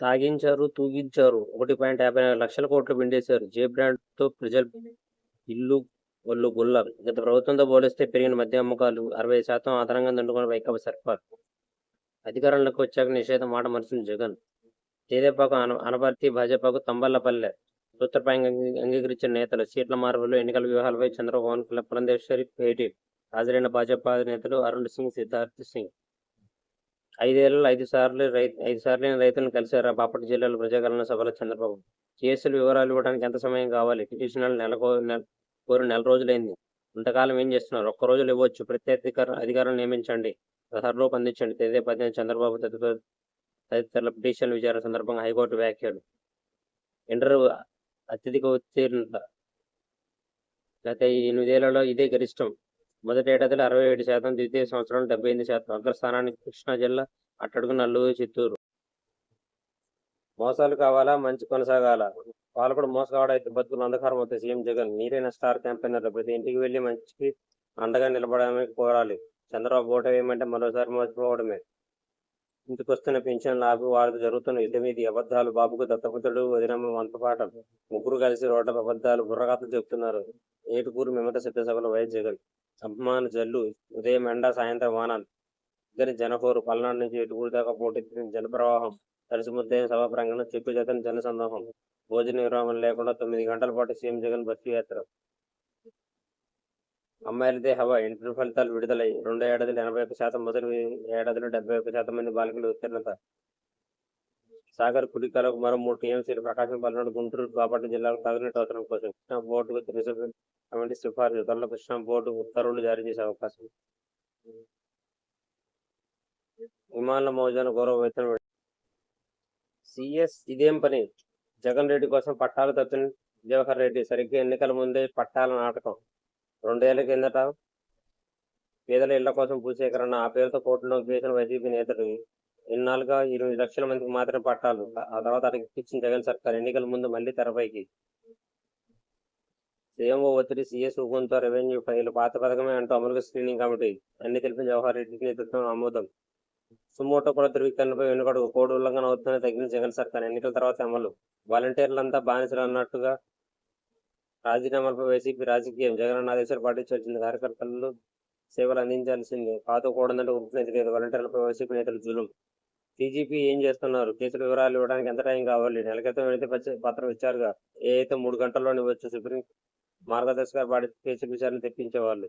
తాగించారు, తూగించారు. 1.54 లక్షల కోట్లు పిండేశారు. జే బ్రాండ్‌తో ప్రజలు ఇల్లు ఒళ్ళు గుల్ల. గత ప్రభుత్వంతో పోలిస్తే పెరిగిన మద్య అమ్మకాలు 60% అదనంగా దండుకున్న వైకాపా సర్కార్. అధికారంలోకి వచ్చాక నిషేధం మాట మార్చిన జగన్. తేదేపాకు అన అనపర్తి, భాజపాకు తంబల్లపల్లె సూత్రప్రాయంగా అంగీకరించిన నేతలు. సీట్ల మార్పులు, ఎన్నికల వ్యూహాలపై చంద్రబాబు పవన్ పురంధేశ్వరి భేటీ. హాజరైన భాజపా నేతలు అరుణ్ సింగ్, సిద్ధార్థ్ సింగ్. ఐదేళ్ళలో ఐదు సార్లు రై ఐదు సార్లైనా రైతులను కలిశారా బాపట్ల జిల్లాలో ప్రజాగళన సభలో చంద్రబాబు. కేసులు వివరాలు ఇవ్వడానికి ఎంత సమయం కావాలి? పిటిషనర్లు నెలకో నెల కోరి నెల రోజులైంది. ఇంతకాలం ఏం చేస్తున్నారు? ఒక్క రోజులు ఇవ్వచ్చు ప్రత్యేక అధికారం నియమించండి. సర్లోపు అందించండి. తెదేపా పద్దెనిమిది చంద్రబాబు తదితర తదితరుల పిటిషన్ల విచారణ సందర్భంగా హైకోర్టు వ్యాఖ్యలు. ఇంటర్ అత్యధిక ఉత్తీర్ణత. గత ఎనిమిదేళ్ళలో ఇదే గరిష్టం. మొదటి ఏడాదిలో 67% ద్వితీయ సంవత్సరంలో 78%. అగ్రస్థానానికి కృష్ణా జిల్లా, అట్టడుగు నల్లూరు చిత్తూరు. మోసాలు కావాలా? మంచి కొనసాగాలా? పాలకుడు మోసగాడైతే బతుకులు అంధకారం అవుతాయి సీఎం జగన్. మీరైన స్టార్ క్యాంపెయినర్ ప్రతి ఇంటికి వెళ్ళి మంచికి అండగా నిలబడడానికి పోరాలి చంద్రబాబు ఓటు మరోసారి మోసపోవడమే. ఇంటికొస్తున్న పెన్షన్ ఆపి వారితో జరుగుతున్న యుద్ధమిది. అబద్ధాలు బాబుకు దత్తపుత్రుడు, వదినమ్మ వంతపాట ముగ్గురు కలిసి రోడ్ల అబద్ధాలు, బుర్రకథలు చెబుతున్నారు. ఏటుకూరు మిమ్మట సిద్ధసభలో వైఎస్ జగన్. అభిమాన జల్లు. ఉదయం ఎండ, సాయంత్రం వానాలు ఇద్దరి జనహోరు. పల్నాడు నుంచి ఏటుకూరు దాకా పోటీ జనప్రవాహం. తడిసిముద్దైన సభా ప్రాంగణం. చెప్పు చెక్కుచెదరని జనసందోహం. భోజన విరామం లేకుండా తొమ్మిది గంటల పాటు సీఎం జగన్ బస్సు యాత్ర. అమ్మాయిలదే హవా. ఇంటర్ ఫలితాలు విడుదలై రెండో ఏడాదిలో ఎనభై ఒక్క శాతం మొదటి ఏడాదిలో డెబ్బై ఒక్క శాతం మంది బాలికలు ఉత్తీర్ణత. సాగర్ కుడికాలకు మరో మూడు టీఎంసీలు. ప్రకాశం, పల్నాడు, గుంటూరు, బాపట్ల జిల్లాలకు తాగునీటి అవసరం కోసం కృష్ణా బోర్డు రిజర్వ్ కమిటీ సిఫార్సు త్వరలో కృష్ణా బోర్డు ఉత్తర్వులు జారీ చేసే అవకాశం. విమానుల మౌజాన గౌరవ వేతనం సిఎస్ ఇదేం పని? జగన్ రెడ్డి కోసం పట్టాలు తప్పిన జవహర్ రెడ్డి. సరిగ్గా ఎన్నికల ముందే పట్టాల నాటకం. రెండేళ్ళ కిందట పేదల ఇళ్ళ కోసం భూసేకరణ. ఆ పేరుతో కోర్టులో చేసిన వైసీపీ నేతలు. ఇన్నాళ్ళుగా ఇరవై లక్షల మందికి మాత్రమే పట్టాలు. ఆ తర్వాత అటకెక్కించిన జగన్ సర్కార్. ఎన్నికల ముందు మళ్ళీ తెరపైకి. సీఎంఓ ఒత్తిడి, సీఎస్ ఊకంతో రెవెన్యూ ఫైలు. పాత పథకమే అంటూ అమలుగా స్క్రీనింగ్ కమిటీ. అన్ని తెలిపిన జవహర్ రెడ్డి నేతృత్వం ఆమోదం. సుమోటో కూడా ధృవీకరణపై వెనుకడు కోడ్ ఉల్లంఘన అవుతుందని తగ్గిన జగన్ సర్కార్. ఎన్నికల తర్వాత అమలు. వాలంటీర్లంతా బానిసలు అన్నట్టుగా రాజీనామాలపై వైసీపీ రాజకీయం. జగన్ ఆదేశాలు పాటించాల్సిందే. కార్యకర్తలు సేవలు అందించాల్సిందే. పాతుకోకూడదంటే ఊరుకునేది లేదు. వాలంటీర్లపై వైసీపీ నేతలు జులుం. డీజీపీ ఏం చేస్తున్నారు? కేసుల వివరాలు ఇవ్వడానికి ఎంత టైం కావాలి? నెల క్రితం అయితే పత్రం ఇచ్చారుగా. ఏ అయితే మూడు గంటల్లోనే ఇవ్వొచ్చు. సుప్రీం మార్గదర్శకాలు పాటి కేసుల విచారణ తెప్పించేవాళ్ళు